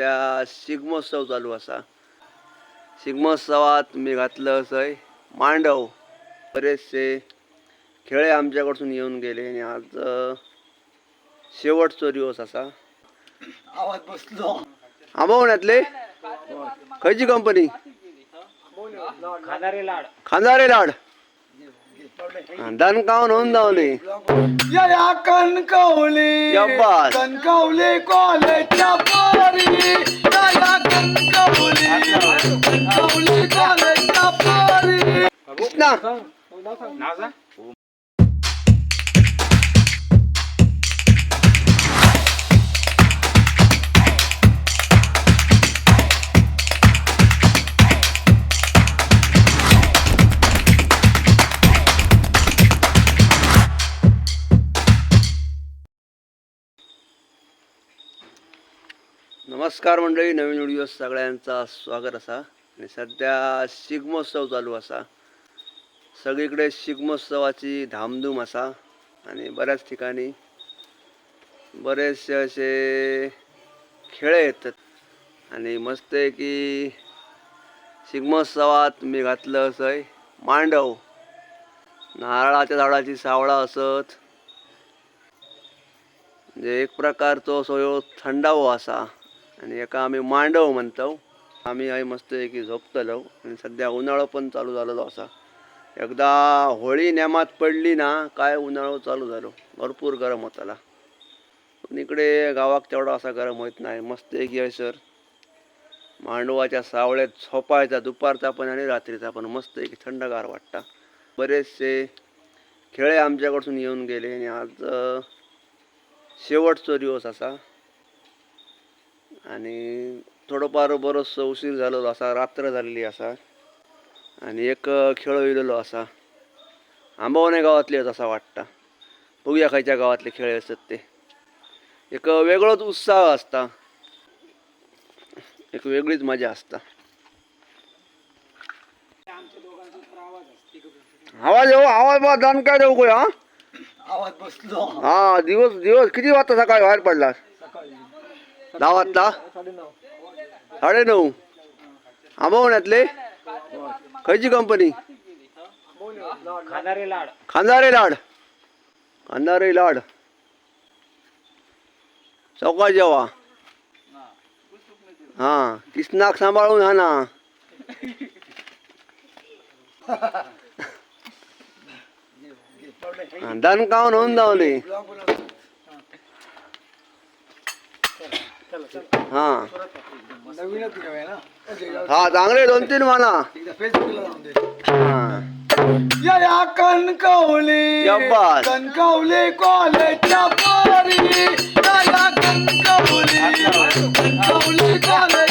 सध्या शिगमोत्सव चालू असा. शिगमोत्सवात मी घातलं असंय मांडव. बरेचसे खेळे आमच्याकडसून येऊन गेले आणि आज शेवटचो दिवस असा. आवाज बसलो. आंबवण्यातले खयची कंपनी खाणारे लाड. खांदारे लाड. दणकावून होऊन या कणकवली. कणकवली कॉलेजच्या पोरी. या कणकवली. नमस्कार मंडळी नवीन व्हिडिओ सगळ्यांचा स्वागत असा. आणि सध्या शिगमोत्सव चालू असा. सगळीकडे शिगमोत्सवाची धामधूम असा. आणि बऱ्याच ठिकाणी बरेचसे असे खेळ येतात आणि मस्त आहे की शिगमोत्सवात मी घातलं असंय मांडव. नारळाच्या झाडाची सावळा असत. म्हणजे एक प्रकारचो सोयो थंडावो असा. आणि एका आम्ही मांडव म्हणतो आम्ही आहे मस्त की झोपतलो आणि सध्या उन्हाळो पण चालू झालेलो असा. एकदा होळी नेमात पडली ना काय उन्हाळो चालू झालो. भरपूर गरम होताला. पण इकडे गावाक तेवढा असा गरम होत नाही. मस्त की हयसर मांडवाच्या सावळ्यात झोपायचा दुपारचा पण आणि रात्रीचा पण मस्त की थंडगार वाटता. बरेचसे खेळे आमच्याकडसून येऊन गेले आणि आज शेवटचो दिवस असा. आणि थोडंफार बरंचसं उशीर झालेलो असा रात्र झालेली असा. आणि एक खेळ येलेलो असा. आंबावणे गावातले असा वाटता. बघूया खायच्या गावातले खेळ असतात ते. एक वेगळोच उत्साह असता. एक वेगळीच मजा असता. आवाज येऊ आवाज बा दण काय देऊ हा? आवाज बसलो. हा दिवस दिवस किती वाजता सकाळी बाहेर पडला वाजता साडे नऊ आंबवण्यातले खयची कंपनी खाणारे लाड. खांदारे लाड. खांदारे लाड. चौका जेवा. हा किसनाक सांभाळून हा ना. दणकावून होऊन जावले हा. हा चांगले दोन तीन हा. या कणकवली. शाबास. कणकवली कॉलेजच्या पोरी. या कणकवली. कणकवली कॉलेजच्या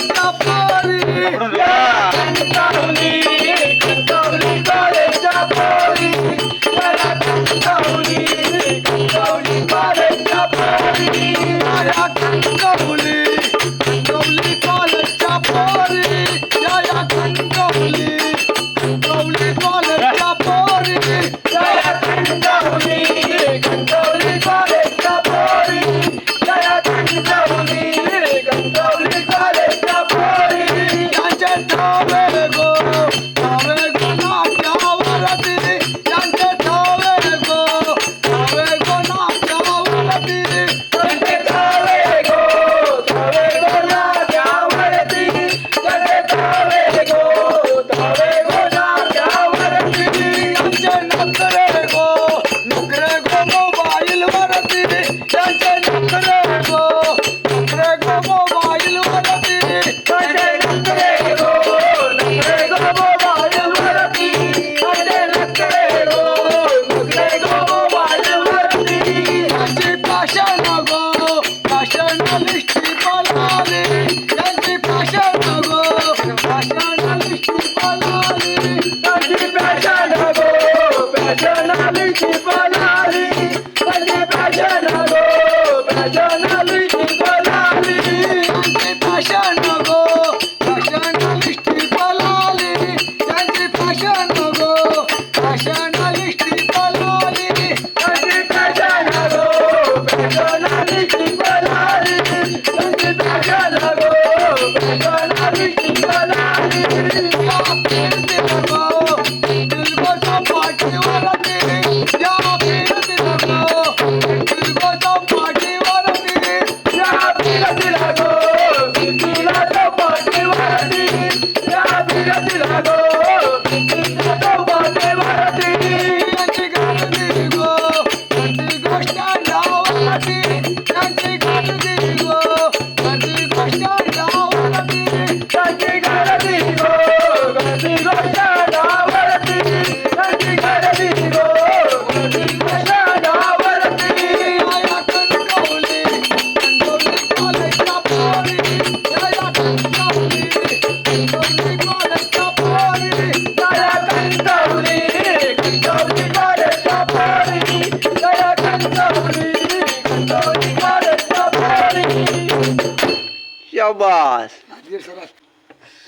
शाबास.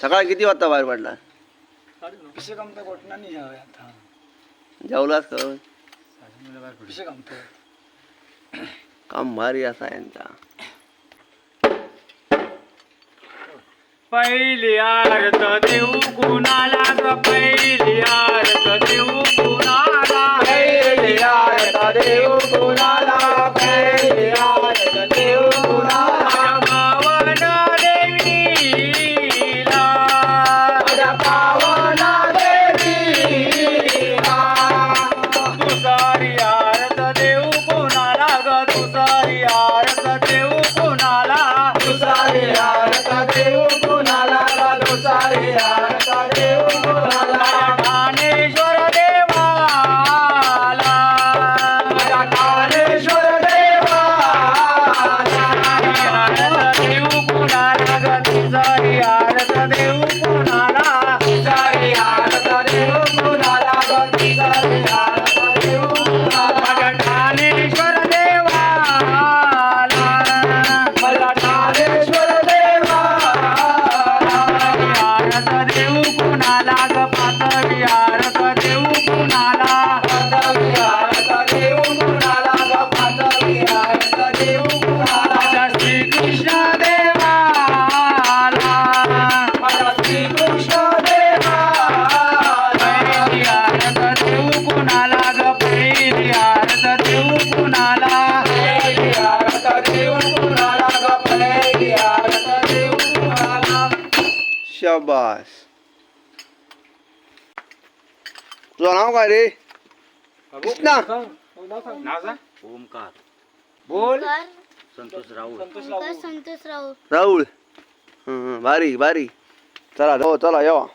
सकाळी किती वाजता बाहेर पडला? जेवलाच काम भारी असा यांचा पहिली आरत देऊ कुणाला पहिली आर Hallelujah. कुणाला ग पहिली देऊ कुणाला तुझं नाव काय रे? कृष्णा. ओमकार. बोल. संतोष राहुल संतोष राहुल राहुल बारीक बारीक चला हो, चला येवा.